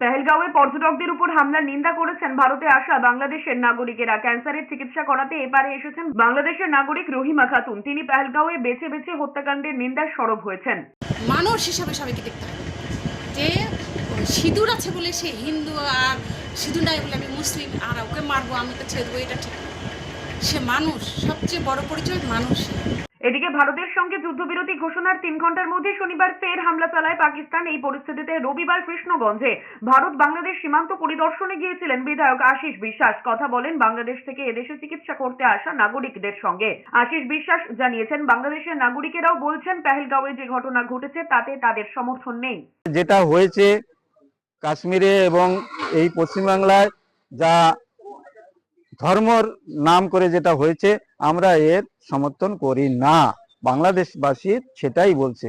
পেহেলগাঁওয়ে পর্যটকদের উপর হামলার নিন্দা করেছেন ভারতে আসা বাংলাদেশের নাগরিকেরা। ক্যান্সারের চিকিৎসা করাতে এপারে এসেছেন বাংলাদেশের নাগরিক রহিমা খাতুন। তিনি পেহেলগাঁওয়ে বেছে বেছে হত্যাকাণ্ডের নিন্দার সরব হয়েছেন। মানুষ হিসাবে সবাইকে দেখতে হবে। যে সিঁদুর আছে বলে সে হিন্দু আর সিঁদুর নাই বলে আমি মুসলিম, আর ওকে মারবো, আমি তো ছেড়ে দেবো, এটা ঠিক। সে মানুষ সবচেয়ে বড় পরিচয় মানুষ। এদিকে ভারতের সঙ্গে যুদ্ধবিরতি ঘোষণার তিন ঘণ্টার মধ্যে শনিবার ফের হামলা চালায় পাকিস্তান। এই পরিস্থিতিতে রবিবার কৃষ্ণগঞ্জে ভারত বাংলাদেশ সীমান্ত পরিদর্শনে গিয়েছিলেন বিধায়ক আশিস বিশ্বাস। কথা বলেন বাংলাদেশ থেকে এদেশে চিকিৎসা করতে আসা নাগরিকদের সঙ্গে। আশিস বিশ্বাস জানিয়েছেন বাংলাদেশের নাগরিকেরাও বলছেন পেহেলগাঁওয়ে যে ঘটনা ঘটেছে তাতে তাদের সমর্থন নেই। যেটা হয়েছে কাশ্মীরে এবং এই পশ্চিমবাংলায় যা ধর্মর নাম করে যেটা হয়েছে আমরা এর সমর্থন করি না। বাংলাদেশবাসী সেটাই বলছে।